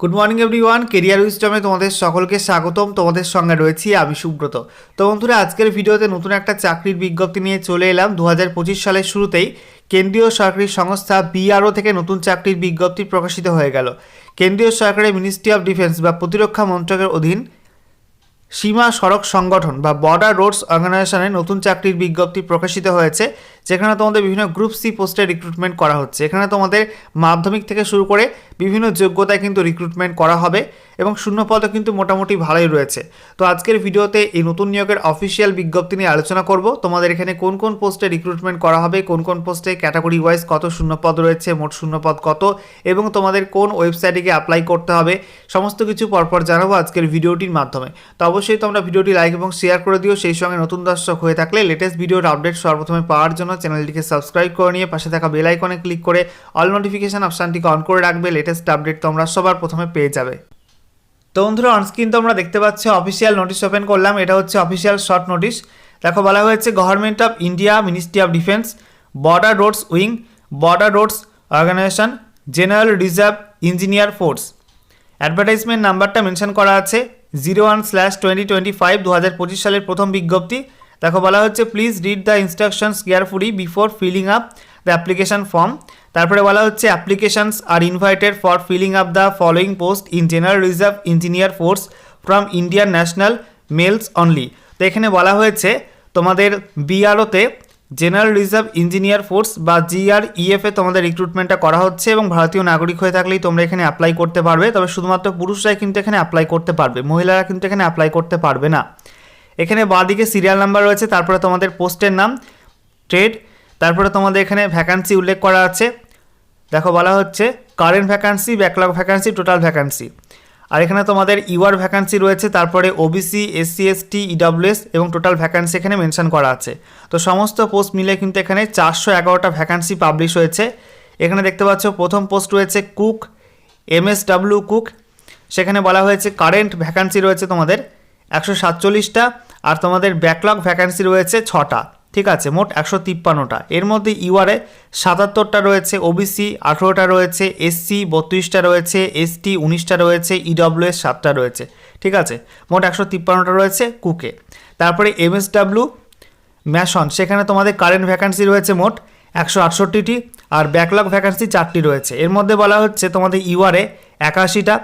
Good morning everyone career উইস্টমে তোমাদের সকলকে স্বাগতম। তোমাদের সঙ্গে রয়েছি আমি সুব্রত। তো বন্ধুরা, আজকের ভিডিওতে নতুন একটা চাকরির বিজ্ঞপ্তি নিয়ে চলে এলাম। দু হাজার পঁচিশ সালের শুরুতেই কেন্দ্রীয় সরকারি সংস্থা বিআরও থেকে নতুন চাকরির বিজ্ঞপ্তি প্রকাশিত হয়ে গেল। কেন্দ্রীয় সরকারের মিনিস্ট্রি অফ ডিফেন্স বা প্রতিরক্ষা মন্ত্রকের অধীন সীমা সড়ক সংগঠন বা বর্ডার রোডস অর্গানাইজেশনের নতুন চাকরির বিজ্ঞপ্তি প্রকাশিত হয়েছে, যেখানে তোমাদের বিভিন্ন গ্রুপ সি পোস্টে রিক্রুটমেন্ট করা হচ্ছে। এখানে তোমাদের মাধ্যমিক থেকে শুরু করে বিভিন্ন যোগ্যতায় কিন্তু রিক্রুটমেন্ট করা হবে এবং শূন্য পদও কিন্তু মোটামুটি ভালোই রয়েছে। তো আজকের ভিডিওতে এই নতুন নিয়োগের অফিসিয়াল বিজ্ঞপ্তি নিয়ে আলোচনা করব। তোমাদের এখানে কোন কোন পোস্টে রিক্রুটমেন্ট করা হবে, কোন কোন পোস্টে ক্যাটাগরি ওয়াইজ কত শূন্য পদ রয়েছে, মোট শূন্য পদ কত, এবং তোমাদের কোন ওয়েবসাইটে গিয়ে অ্যাপ্লাই করতে হবে, সমস্ত কিছু পরপর জানাব আজকের ভিডিওটির মাধ্যমে। তো অবশ্যই তোমরা ভিডিওটি লাইক এবং শেয়ার করে দিও, সেই সঙ্গে নতুন দর্শক হয়ে থাকলে লেটেস্ট ভিডিওর আপডেট সর্বপ্রথমে পাওয়ার জন্য চ্যানেলটিকে সাবস্ক্রাইব করে নিয়ে পাশে থাকা বেল আইকনে ক্লিক করে অল নোটিফিকেশান অপশানটিকে অন করে রাখবে লেটেস্ট আপডেট তোমরা সবার প্রথমে পেয়ে যাবে। তো বন্ধুরা অনস্ক্রিন তোমরা দেখতে পাচ্ছ অফিসিয়াল নোটিশ ওপেন করলাম, এটা হচ্ছে অফিসিয়াল শর্ট নোটিশ দেখো, বলা হয়েছে government of India ministry of defence border roads wing border roads organisation general reserve engineer force advertisement নাম্বারটা মেনশন করা আছে zero one slash twenty twenty five দু হাজার পঁচিশ সালের প্রথম বিজ্ঞপ্তি। দেখো, বলা হচ্ছে please read the instructions carefully before filling up the application form তারপরে বলা হচ্ছে applications are invited for filling up the following post in general reserve engineer force from Indian national males only তো এখানে বলা হয়েছে, তোমাদের বিআরওতে জেনারেল রিজার্ভ ইঞ্জিনিয়ার ফোর্স বা জিআরইএফ এ তোমাদের রিক্রুটমেন্টটা করা হচ্ছে এবং ভারতীয় নাগরিক হয়ে থাকলেই তোমরা এখানে অ্যাপ্লাই করতে পারবে। তবে শুধুমাত্র পুরুষরাই কিন্তু এখানে অ্যাপ্লাই করতে পারবে, মহিলারা কিন্তু এখানে অ্যাপ্লাই করতে পারবে না। এখানে বাঁদিকে সিরিয়াল নাম্বার রয়েছে, তারপরে তোমাদের পোস্টের নাম ট্রেড তারপরে তোমাদের এখানে ভ্যাকান্সি উল্লেখ করা আছে। দেখো বলা হচ্ছে current vacancy backlog vacancy total vacancy আর এখানে তোমাদের ইউআর ভ্যাকান্সি রয়েছে, তারপরে ওবিসি এসসি এসটি ইডাব্লিউএস এবং টোটাল ভ্যাকান্সি এখানে মেনশন করা আছে। তো সমস্ত পোস্ট মিলে কিন্তু এখানে চারশো এগারোটা ভ্যাকান্সি পাবলিশ হয়েছে। এখানে দেখতে পাচ্ছ, প্রথম পোস্ট রয়েছে কুক এমএসডাব্লিউ কুক সেখানে বলা হয়েছে কারেন্ট ভ্যাকান্সি রয়েছে তোমাদের একশো সাতচল্লিশটা, আর তোমাদের ব্যাকলগ ভ্যাকান্সি রয়েছে ছটা। ঠিক আছে, মোট একশো তিপ্পান্নটা। এর মধ্যে ইউআরএ সাতাত্তরটা রয়েছে, ওবিসি আঠেরোটা রয়েছে, এসসি বত্রিশটা রয়েছে, এসটি উনিশটা রয়েছে, ইডব্লিউএস সাতটা রয়েছে। ঠিক আছে, মোট একশো তিপ্পান্নটা রয়েছে কুকে। তারপরে এমএসডাব্লিউ, ম্যাশন, সেখানে তোমাদের কারেন্ট ভ্যাকান্সি রয়েছে মোট একশো আটষট্টিটি, আর ব্যাকলগ ভ্যাকান্সি চারটি রয়েছে। এর মধ্যে বলা হচ্ছে তোমাদের ইউআরএ একাশিটা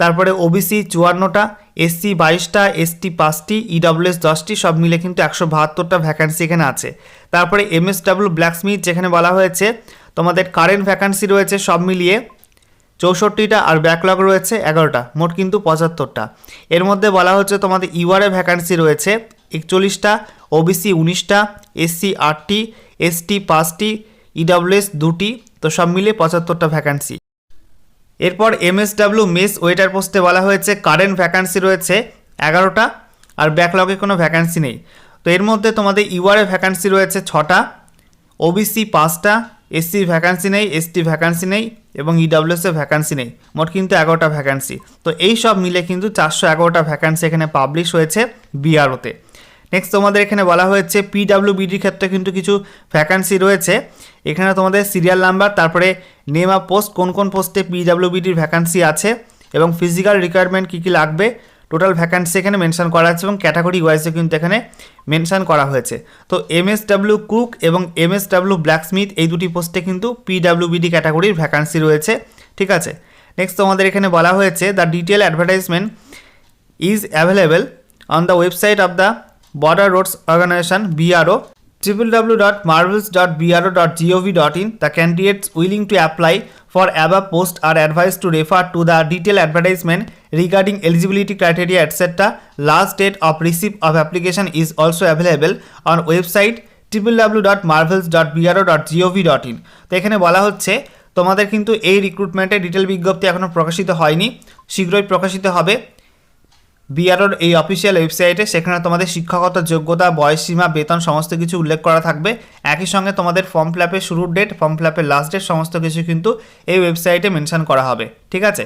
তারপরে ওবিসি চুয়ান্নটা এসসি বাইশটা এসটি পাঁচটি ইডব্লিউএস দশটি, সব মিলে কিন্তু একশো বাহাত্তরটা ভ্যাকান্সি এখানে আছে। তারপরে এমএসডাব্লিউ ব্ল্যাকস্মিথ যেখানে বলা হয়েছে, তোমাদের কারেন্ট ভ্যাকান্সি রয়েছে সব মিলিয়ে চৌষট্টিটা আর ব্যাকলগ রয়েছে এগারোটা, মোট কিন্তু পঁচাত্তরটা। এর মধ্যে বলা হচ্ছে তোমাদের ইউআরএ ভ্যাকান্সি রয়েছে একচল্লিশটা ওবিসি উনিশটা এসসি আটটি এসটি পাঁচটি ইডব্লিউএস দুটি, তো সব মিলিয়ে পঁচাত্তরটা ভ্যাকান্সি এরপর এমএসডাব্লিউ মেস ওয়েটার পোস্টে বলা হয়েছে কারেন্ট ভ্যাকান্সি রয়েছে এগারোটা আর ব্যাকলগে কোনো ভ্যাকান্সি নেই। তো এর মধ্যে তোমাদের ইউআরএ ভ্যাকান্সি রয়েছে ছটা ওবিসি পাঁচটা এসসির ভ্যাকান্সি নেই এসটি ভ্যাকান্সি নেই এবং ইডাব্লিউএসের ভ্যাকান্সি নেই। মোট কিন্তু এগারোটা ভ্যাকান্সি তো এই সব মিলে কিন্তু চারশো এগারোটা ভ্যাকান্সি এখানে পাবলিশ হয়েছে বিআরওতে নেক্সট তোমাদের এখানে বলা হয়েছে পিডাব্লিউবিডির ক্ষেত্রে কিন্তু কিছু ভ্যাকান্সি রয়েছে। এখানে তোমাদের সিরিয়াল নাম্বার তারপরে নেম অফ পোস্ট কোন কোন পোস্টে পিডাব্লিউবিডির ভ্যাকান্সি আছে, এবং ফিজিক্যাল রিকোয়ারমেন্ট কী কী লাগবে টোটাল ভ্যাকান্সি এখানে মেনশন করা আছে, এবং ক্যাটাগরি ওয়াইজে কিন্তু এখানে মেনশন করা হয়েছে। তো এমএসডাব্লিউ কুক এবং এমএসডাব্লিউ ব্ল্যাকস্মিথ এই দুটি পোস্টে কিন্তু পিডাব্লিউবিডি ক্যাটাগরির ভ্যাকান্সি রয়েছে, ঠিক আছে? নেক্সট তোমাদের এখানে বলা হয়েছে the detail advertisement is available on the website of the border roads organisation BRO triple W dot marvels dot BRO dot GOV dot in the candidates willing to apply for above post are advice to refer to the detail advertisement regarding eligibility criteria etcetera last date of receive of application is also available on website triple W dot marvels dot BRO dot GOV dot in তো এখানে বলা হচ্ছে, তোমাদের কিন্তু এই রিক্রুটমেন্টের detail বিজ্ঞপ্তি এখনও প্রকাশিত হয়নি। শীঘ্রই প্রকাশিত হবে। বিআরওর এই অফিসিয়াল ওয়েবসাইটে সেখানে তোমাদের শিক্ষাগত যোগ্যতা, বয়সসীমা, বেতন সমস্ত কিছু উল্লেখ করা থাকবে। একই সঙ্গে তোমাদের ফর্ম ফিলাপের শুরুর ডেট ফর্ম ফিলাপের লাস্ট ডেট সমস্ত কিছু কিন্তু এই ওয়েবসাইটে মেনশন করা হবে। ঠিক আছে?